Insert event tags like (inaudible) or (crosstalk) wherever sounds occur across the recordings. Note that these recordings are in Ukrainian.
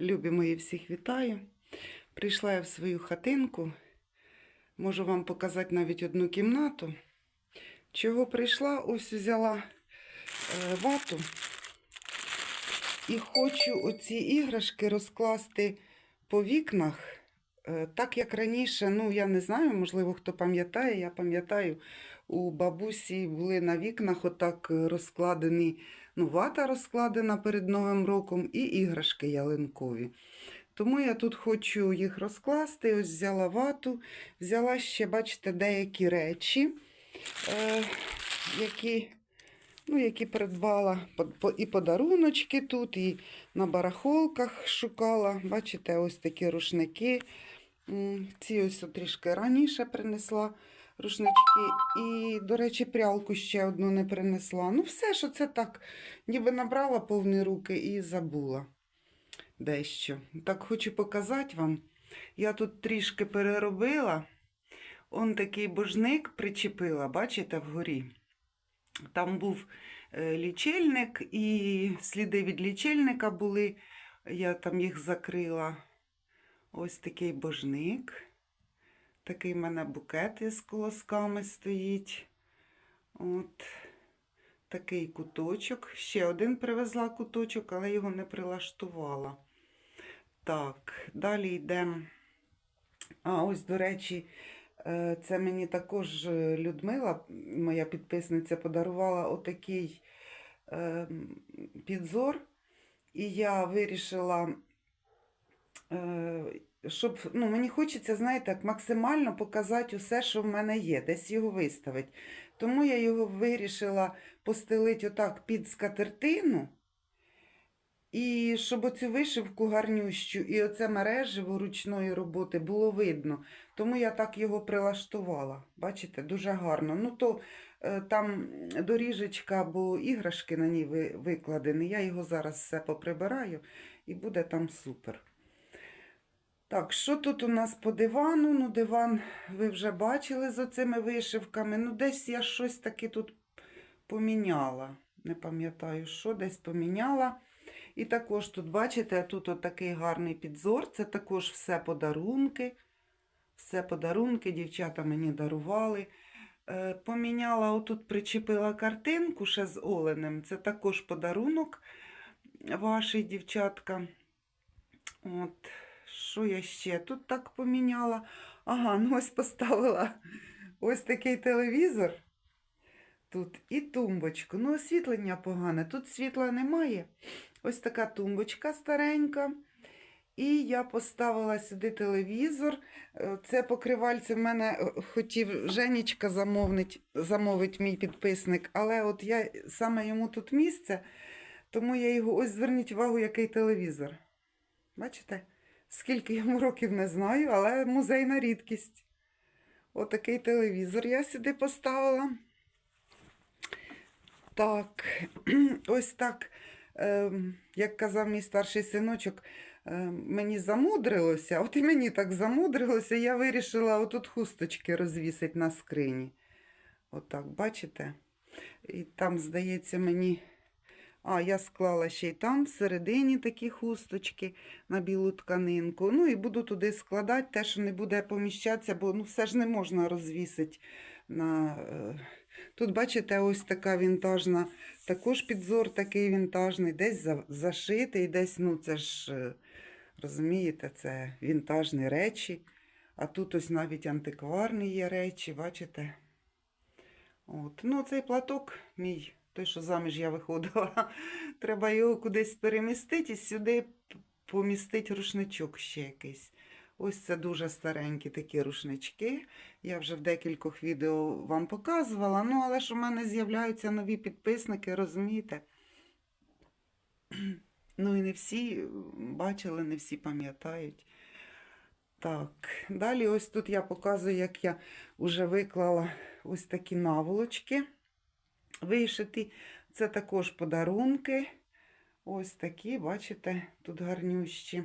Любі мої, всіх вітаю. Прийшла я в свою хатинку. Можу вам показати навіть одну кімнату. Чого прийшла? Ось взяла е, вату і хочу оці іграшки розкласти по вікнах. Е, Так як раніше, ну я не знаю, можливо, хто пам'ятає, я пам'ятаю, у бабусі були на вікнах отак розкладені, ну, вата розкладена перед Новим роком і іграшки ялинкові. Тому я тут хочу їх розкласти. Ось взяла вату, взяла ще, бачите, деякі речі, е, які, ну, які придбала і подаруночки тут, і на барахолках шукала. Бачите, ось такі рушники. Ці ось трішки раніше принесла рушнички. І, до речі, прялку ще одну не принесла. Ну, все, що це так, ніби набрала повні руки і забула дещо. Так хочу показати вам. Я тут трішки переробила. Он такий божник причепила, бачите, вгорі. Там був е, лічильник, і сліди від лічильника були. Я там їх закрила. Ось такий божник. Такий в мене букет із колосками стоїть. От такий куточок. Ще один привезла куточок, але його не прилаштувала. Так, далі йдемо. А, ось, до речі, е, це мені також е, Людмила, моя підписниця, подарувала отакий е, підзор. І я вирішила, щоб ну, мені хочеться, знаєте, максимально показати усе, що в мене є, десь його виставити. Тому я його вирішила постелити отак під скатертину. І щоб оцю вишивку гарнющу і оце мережево ручної роботи було видно. Тому я так його прилаштувала. Бачите, дуже гарно. Ну то е, там доріжечка або іграшки на ній викладені. Я його зараз все поприбираю і буде там супер. Так, що тут у нас по дивану? Ну, диван ви вже бачили з оцими вишивками. Ну, десь я щось таки тут поміняла. Не пам'ятаю, що десь поміняла. І також тут, бачите, тут отакий гарний підзор. Це також все подарунки. Все подарунки, дівчата мені дарували. Е, поміняла, отут причепила картинку ще з оленем. Це також подарунок вашій, дівчатка. От, що я ще тут так поміняла? Ага, ну ось поставила ось такий телевізор. Тут і тумбочку. Ну, освітлення погане. Тут світла немає. Ось така тумбочка старенька. І я поставила сюди телевізор. Е, Це покривальце в мене е, хотів Женічка замовить, замовить мій підписник, але от я саме йому тут місце, тому я його ось зверніть увагу, який телевізор. Бачите? Скільки йому років не знаю, але музейна рідкість. Отакий телевізор я сюди поставила. Так, (clears throat) ось так, ем, як казав мій старший синочок, ем, мені замудрилося, от і мені так замудрилося, я вирішила отут хусточки розвісити на скрині. Отак, бачите? І там, здається, мені. А, я склала ще й там всередині такі хусточки на білу тканинку. Ну і буду туди складати те, що не буде поміщатися, бо ну, все ж не можна розвісити на. е, Тут, бачите, ось така вінтажна, також підзор такий вінтажний, десь зашитий, десь, ну це ж, е, розумієте, це вінтажні речі. А тут ось навіть антикварні є речі, бачите? От. Ну, цей платок мій, той, що заміж я виходила, (laughs) треба його кудись перемістити і сюди помістити рушничок ще якийсь. Ось це дуже старенькі такі рушнички. Я вже в декількох відео вам показувала. Ну, але ж у мене з'являються нові підписники, розумієте? (clears throat) Ну і не всі бачили, не всі пам'ятають. Так, далі ось тут я показую, як я вже виклала ось такі наволочки вишиті. Це також подарунки. Ось такі, бачите, тут гарнющі.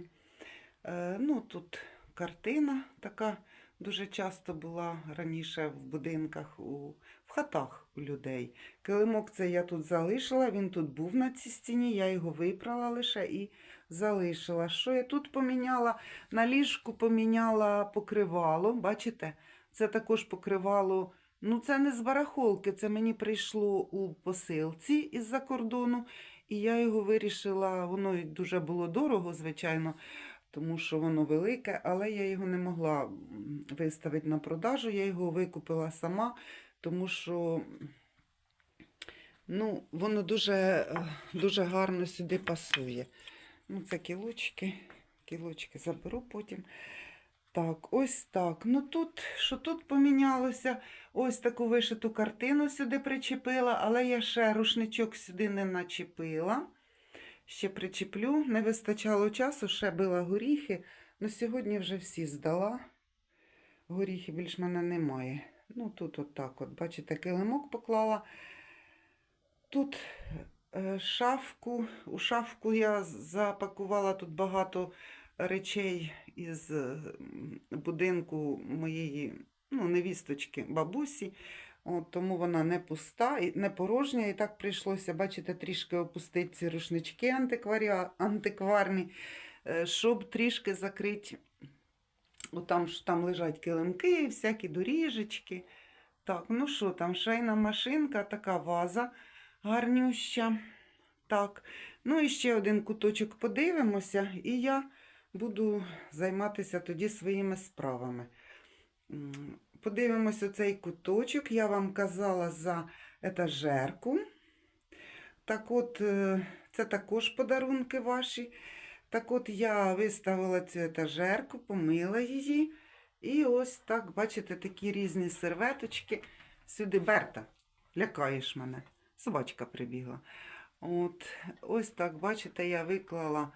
Е, ну, тут картина така дуже часто була раніше в будинках, у, в хатах у людей. Килимок це я тут залишила, він тут був на цій стіні, я його випрала лише і залишила. Що я тут поміняла? На ліжку поміняла покривало. Бачите? Це також покривало. Ну, це не з барахолки, це мені прийшло у посилці із-за кордону. І я його вирішила, воно дуже було дорого, звичайно, тому що воно велике, але я його не могла виставити на продажу. Я його викупила сама, тому що ну, воно дуже, е, дуже гарно сюди пасує. Ну, це кілочки. Кілочки заберу потім. Так, ось так. Ну тут, що тут помінялося? Ось таку вишиту картину сюди причепила, але я ще рушничок сюди не начепила. Ще причеплю. Не вистачало часу, ще била горіхи. Ну, сьогодні вже всі здала. Горіхи більш мене немає. Ну, тут отак от, бачите, килимок поклала. Тут е, шафку. У шафку я запакувала тут багато речей із е, будинку моєї ну, невісточки бабусі. От, тому вона не пуста, не порожня. І так прийшлося, бачите, трішки опустити ці рушнички антикваріа- антикварні, е, щоб трішки закрити. Там, там лежать килимки, всякі доріжечки. Так, ну що там, шейна машинка, така ваза гарнюща. Так, ну і ще один куточок подивимося, і я буду займатися тоді своїми справами. М, Подивимося цей куточок. Я вам казала за етажерку. Так от, е, це також подарунки ваші. Так от я виставила цю етажерку, помила її. І ось так, бачите, такі різні серветочки. Сюди Берта, лякаєш мене. Собачка прибігла. От, ось так, бачите, я виклала,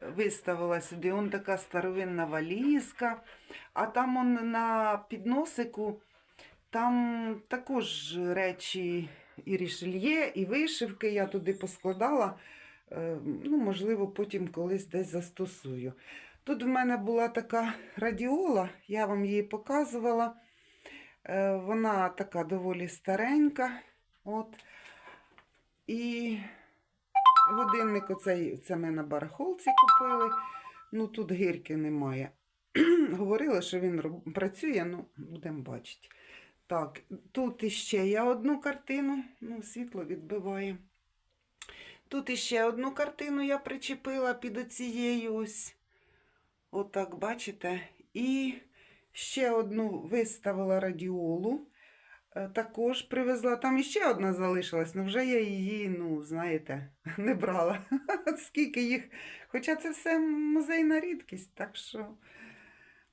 виставила сюди. Он така старовинна валізка. А там он на підносику, там також речі і рішельє, і вишивки я туди поскладала. Е, Ну, можливо, потім колись десь застосую. Тут в мене була така радіола, я вам її показувала. Е, Вона така доволі старенька. От. І годинник оцей, це ми на барахолці купили. Ну, тут гірки немає. (clears throat) Говорила, що він працює, ну, будемо бачити. Так, тут іще я одну картину, ну, світло відбиває. Тут іще одну картину я причепила під оцією ось. Отак, бачите. І ще одну виставила радіолу. Е, Також привезла. Там іще одна залишилась, але вже я її, ну, знаєте, (laughs) не брала. (laughs) Скільки їх. Хоча це все музейна рідкість, так що,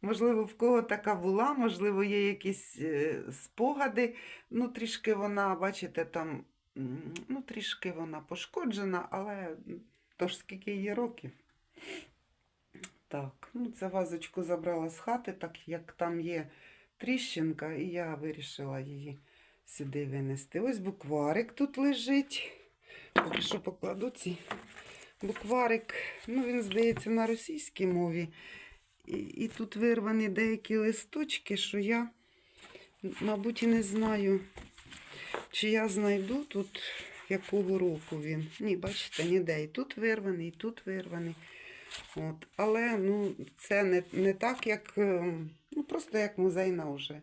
можливо, в кого така була, можливо, є якісь е, спогади. Ну, трішки вона, бачите, там, ну, трішки вона пошкоджена, але м, то ж скільки їй років. Так, ну це вазочку забрала з хати, так як там є тріщинка, і я вирішила її сюди винести. Ось букварик тут лежить. Поки покладу ці. Букварик, ну він здається на російській мові. І, і тут вирвані деякі листочки, що я, мабуть, і не знаю, чи я знайду тут якого року він. Ні, бачите, ніде. І тут вирваний, і тут вирваний. От. Але ну, це не, не так, як ем, ну, просто як музейна вже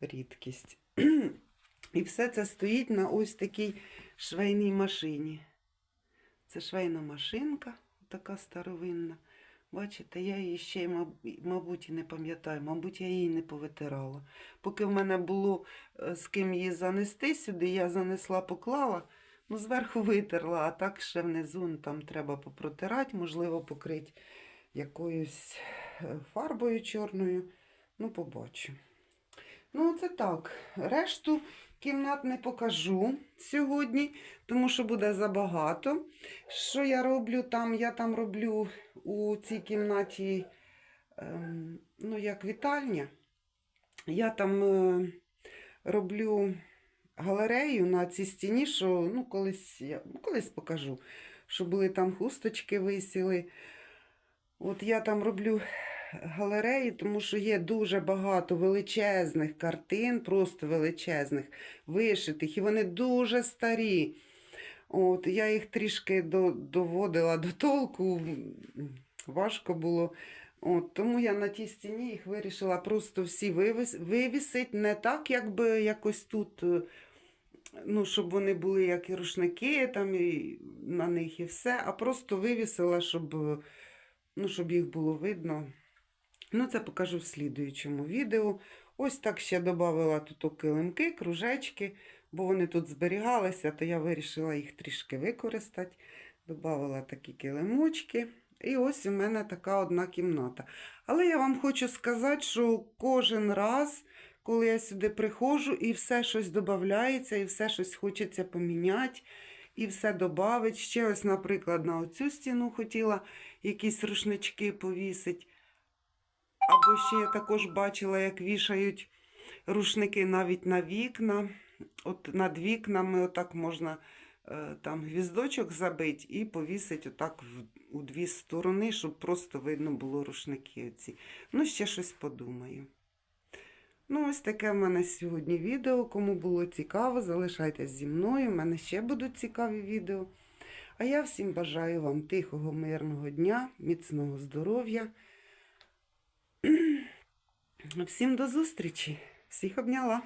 рідкість. (clears throat) І все це стоїть на ось такій швейній машині. Це швейна машинка, така старовинна. Бачите, я її ще, мабуть, і не пам'ятаю, мабуть, я її не повитирала. Поки в мене було е, з ким її занести сюди, я занесла, поклала, ну, зверху витерла, а так ще внизу ну, там треба попротирати, можливо, покрити якоюсь е, фарбою чорною. Ну, побачу. Ну, це так. Решту кімнат не покажу сьогодні, тому що буде забагато. Що я роблю там? Я там роблю у цій кімнаті, ем, ну, як вітальня. Я там е, роблю галерею на цій стіні, що ну, колись, я, ну, колись покажу, що були там хусточки висіли. От я там роблю галереї, тому що є дуже багато величезних картин, просто величезних, вишитих, і вони дуже старі. От, я їх трішки до, доводила до толку, важко було. От, тому я на тій стіні їх вирішила просто всі вивіс, вивісити, не так, якби якось тут, е, ну, щоб вони були як і рушники, там, і на них і все, а просто вивісила, щоб, е, ну, щоб їх було видно. Ну, це покажу в слідуючому відео. Ось так ще додавала тут килимки, кружечки, бо вони тут зберігалися, то я вирішила їх трішки використати. Добавила такі килимочки. І ось у мене така одна кімната. Але я вам хочу сказати, що кожен раз, коли я сюди приходжу, і все щось додається, і все щось хочеться поміняти, і все додати. Ще ось, наприклад, на оцю стіну хотіла якісь рушнички повісити. Або ще я також бачила, як вішають рушники навіть на вікна. От над вікнами отак можна е, там гвіздочок забити і повісити отак у дві сторони, щоб просто видно було рушники оці. Ну, ще щось подумаю. Ну, ось таке в мене сьогодні відео. Кому було цікаво, залишайтесь зі мною. У мене ще будуть цікаві відео. А я всім бажаю вам тихого, мирного дня, міцного здоров'я. Всім до зустрічі. Всіх обняла.